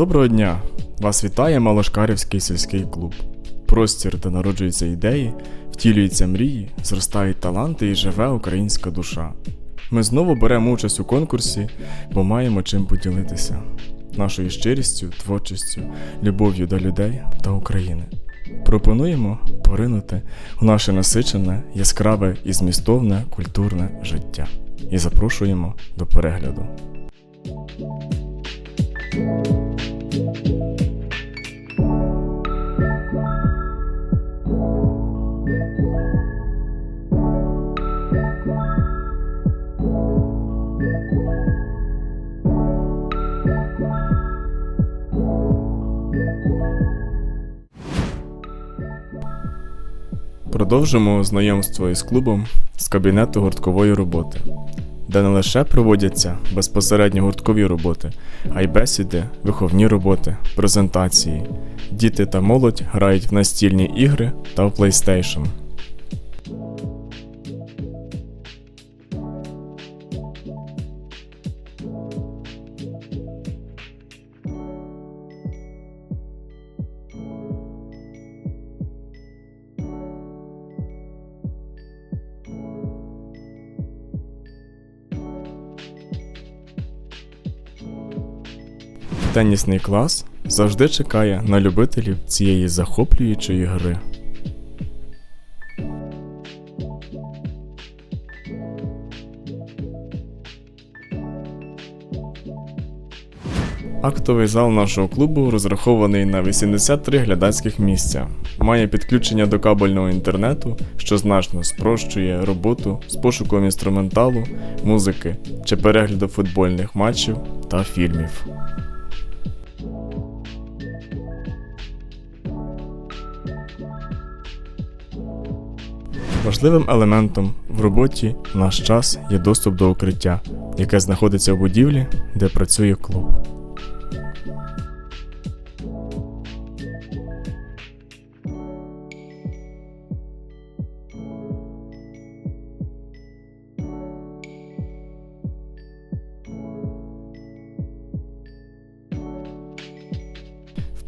Доброго дня! Вас вітає Малошкарівський сільський клуб. Простір, де народжуються ідеї, втілюються мрії, зростають таланти і живе українська душа. Ми знову беремо участь у конкурсі, бо маємо чим поділитися нашою щирістю, творчістю, любов'ю до людей та України. Пропонуємо поринути у наше насичене, яскраве і змістовне культурне життя. І запрошуємо до перегляду. Продовжимо знайомство із клубом з кабінету гурткової роботи, де не лише проводяться безпосередньо гурткові роботи, а й бесіди, виховні роботи, презентації. Діти та молодь грають в настільні ігри та в PlayStation. Тенісний клас завжди чекає на любителів цієї захоплюючої гри. Актовий зал нашого клубу розрахований на 83 глядацьких місця. Має підключення до кабельного інтернету, що значно спрощує роботу з пошуком інструменталу, музики чи перегляду футбольних матчів та фільмів. Важливим елементом в роботі в наш час є доступ до укриття, яке знаходиться в будівлі, де працює клуб.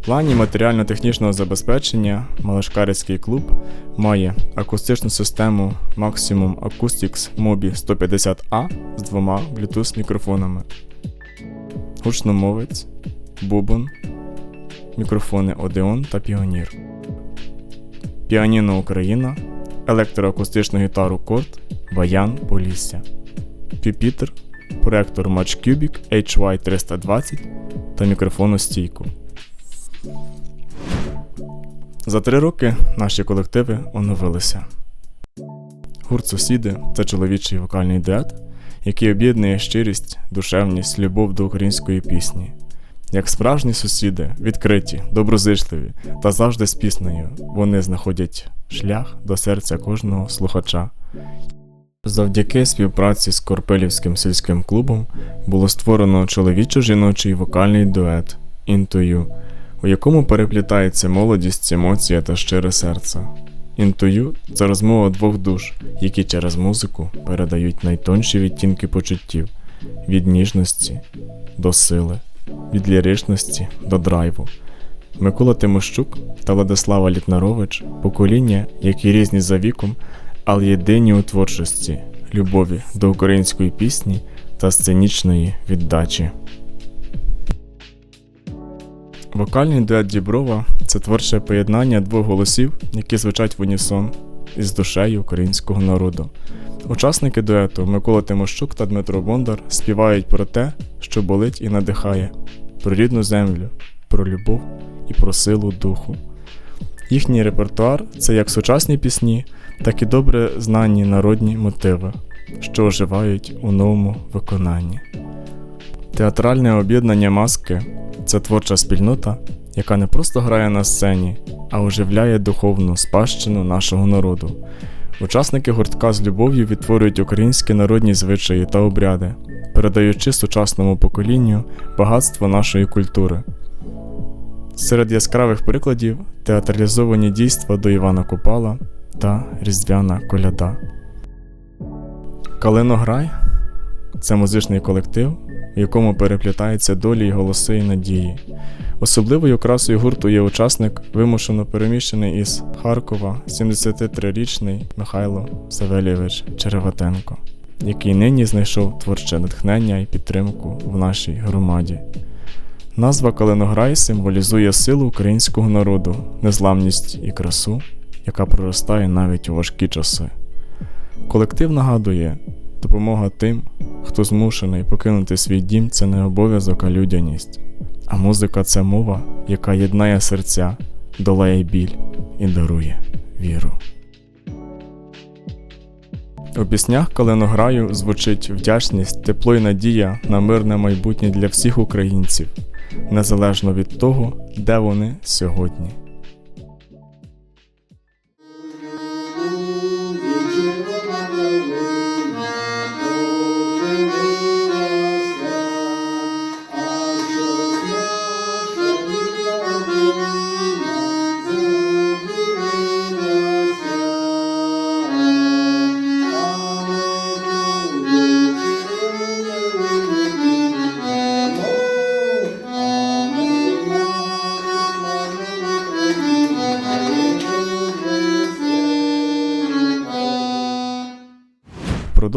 В плані матеріально-технічного забезпечення Малашкарицький клуб має акустичну систему Maximum Acoustics Mobi 150A з двома Bluetooth мікрофонами, гучномовець, бубон, мікрофони Odeon та Pioneer, Піаніно Україна, електроакустичну гітару Корт, Баян Полісся, Пюпітер, проектор Match Cubic HY320 та мікрофону стійку. За три роки наші колективи оновилися. Гурт Сусіди це чоловічий вокальний дует, який об'єднує щирість, душевність, любов до української пісні. Як справжні сусіди, відкриті, доброзичливі та завжди з піснею, вони знаходять шлях до серця кожного слухача. Завдяки співпраці з Корпелівським сільським клубом було створено чоловічо-жіночий вокальний дует Інтую, у якому переплітається молодість, емоція та щире серце. Інтую це розмова двох душ, які через музику передають найтонші відтінки почуттів від ніжності до сили, від ліричності до драйву. Микола Тимощук та Владислава Літнарович покоління, які різні за віком, але єдині у творчості, любові до української пісні та сценічної віддачі. Вокальний дует Діброва це творче поєднання двох голосів, які звучать в унісон із душею українського народу. Учасники дуету Микола Тимощук та Дмитро Бондар співають про те, що болить і надихає, про рідну землю, про любов і про силу духу. Їхній репертуар це як сучасні пісні, так і добре знані народні мотиви, що оживають у новому виконанні. Театральне об'єднання маски це творча спільнота, яка не просто грає на сцені, а оживляє духовну спадщину нашого народу. Учасники гуртка з любов'ю відтворюють українські народні звичаї та обряди, передаючи сучасному поколінню багатство нашої культури. Серед яскравих прикладів театралізовані дійства до Івана Купала та Різдвяна коляда. Калинограй це музичний колектив, в якому переплітаються долі й голоси і надії. Особливою окрасою гурту є учасник, вимушено переміщений із Харкова 73-річний Михайло Савельєвич Череватенко, який нині знайшов творче натхнення і підтримку в нашій громаді. Назва Калинограй символізує силу українського народу, незламність і красу, яка проростає навіть у важкі часи. Колектив нагадує, допомога тим, хто змушений покинути свій дім це не обов'язок, а людяність. А музика це мова, яка єднає серця, долає біль і дарує віру. У піснях Калинограю звучить вдячність, тепло і надія на мирне майбутнє для всіх українців, незалежно від того, де вони сьогодні.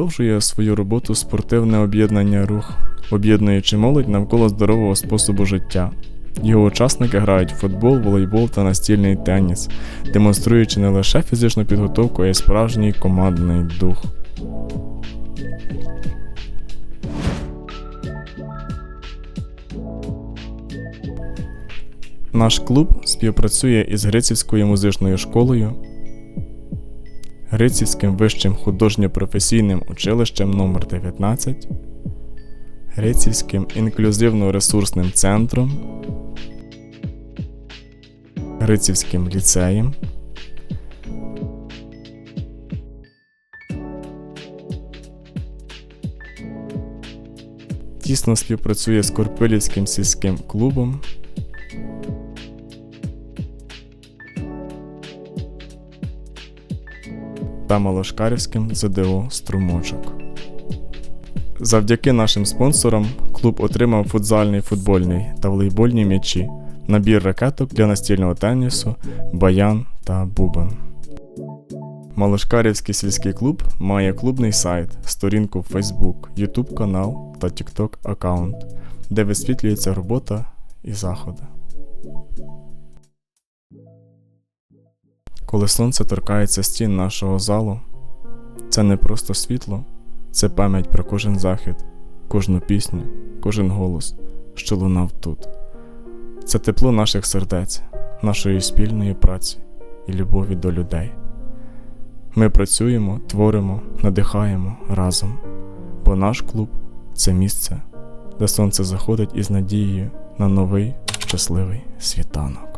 Продовжує свою роботу спортивне об'єднання рух, об'єднуючи молодь навколо здорового способу життя. Його учасники грають в футбол, волейбол та настільний теніс, демонструючи не лише фізичну підготовку, а й справжній командний дух. Наш клуб співпрацює із Грицівською музичною школою, Грицівським вищим художньо-професійним училищем номер 19 Грицівським інклюзивно-ресурсним центром, Грицівським ліцеєм, тісно співпрацює з Корпилівським сільським клубом. Та Малошкарівським ЗДО Струмочок. Завдяки нашим спонсорам клуб отримав футзальний, футбольний та волейбольні м'ячі, набір ракеток для настільного тенісу, баян та бубен. Малошкарівський сільський клуб має клубний сайт, сторінку в Facebook, YouTube канал та TikTok аккаунт, де висвітлюється робота і заходи. Коли сонце торкається стін нашого залу, це не просто світло, це пам'ять про кожен захід, кожну пісню, кожен голос, що лунав тут. Це тепло наших сердець, нашої спільної праці і любові до людей. Ми працюємо, творимо, надихаємо разом, бо наш клуб це місце, де сонце заходить із надією на новий щасливий світанок.